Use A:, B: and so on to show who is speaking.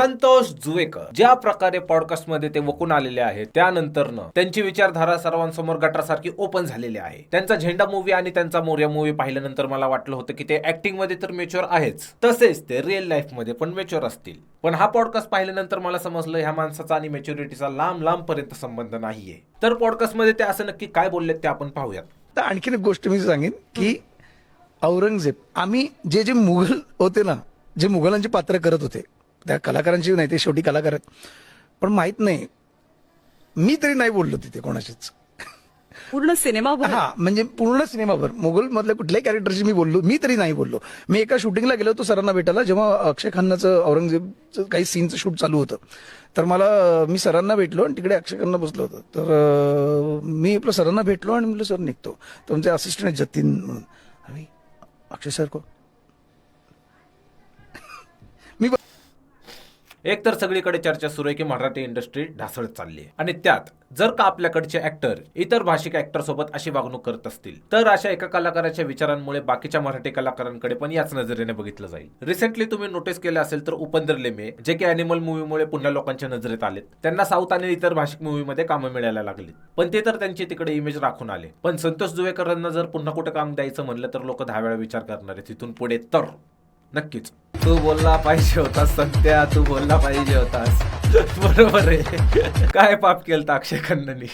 A: संतोष जुवेकर ज्या प्रकारे पॉडकास्टमध्ये ते वकून आलेले आहेत त्यानंतर त्यांची विचारधारा सर्वांसमोर गटासारखी ओपन झालेली आहे. त्यांचा झेंडा मूवी आणि त्यांचा मोर्या मूवी पाहिल्यानंतर मला वाटलं होतं की ते ऍक्टिंगमध्ये तर मेच्युअर आहेच. तसेच ते रिअल लाईफमध्ये पण मेच्युअर असतील. पण हा पॉडकास्ट पाहिल्यानंतर मला समजलं ह्या माणसाचा आणि मेच्युरिटीचा लांब लांब पर्यंत संबंध नाहीये. तर पॉडकास्टमध्ये ते असं नक्की काय बोललेत ते आपण पाहूयात.
B: तर आणखीन एक गोष्ट मी सांगेन की औरंगजेब आम्ही जे जे मुघल होते ना जे मुघलांची पात्र करत होते त्या कलाकारांची नाही ते शेवटी कलाकार आहेत. पण माहीत नाही मी तरी नाही बोललो तिथे कोणाशीच.
C: पूर्ण सिनेमा
B: हा म्हणजे पूर्ण सिनेमाभर. मुघल मधल्या कुठल्याही कॅरेक्टरशी मी बोललो मी तरी नाही बोललो. मी एका शूटिंगला गेलो होतो सरांना भेटायला जेव्हा अक्षय खन्नाचं औरंगजेबचं काही सीनचं शूट चालू होतं. तर मला मी सरांना भेटलो आणि तिकडे अक्षय खन्ना बसलो होतो. तर मी आपलं सरांना भेटलो आणि म्हटलं सर निघतो. तर म्हणजे असिस्टंट आहेत जतीन म्हणून. अक्षय सर को मी ब-
A: एक तर सगळीकडे चर्चा सुरू आहे की मराठी इंडस्ट्री ढासळत चालली आहे. आणि त्यात जर का आपल्याकडचे ऍक्टर इतर भाषिक ऍक्टर सोबत अशी वागणूक करत असतील तर अशा एका कलाकाराच्या विचारांमुळे बाकीच्या मराठी कलाकारांकडे पण याच नजरेने बघितलं जाईल. रिसेंटली तुम्ही नोटीस केलं असेल तर उपेंद्र लेमे जे की अॅनिमल मूवीमुळे पुन्हा लोकांच्या नजरेत आलेत त्यांना साऊथ आणि इतर भाषिक मूवीमध्ये कामं मिळायला लागली पण ते तर त्यांची तिकडे इमेज राखून आले. पण संतोष जुवेकरांना जर पुन्हा कुठं काम द्यायचं म्हणलं तर लोक दहा वेळा विचार करणार आहे तिथून पुढे तर. नक्कीच. तू बोलला पाहिजे होतास सत्या तू बोलला पाहिजे होतास. बरोबर आहे. काय पाप केलं अक्षय खन्नानी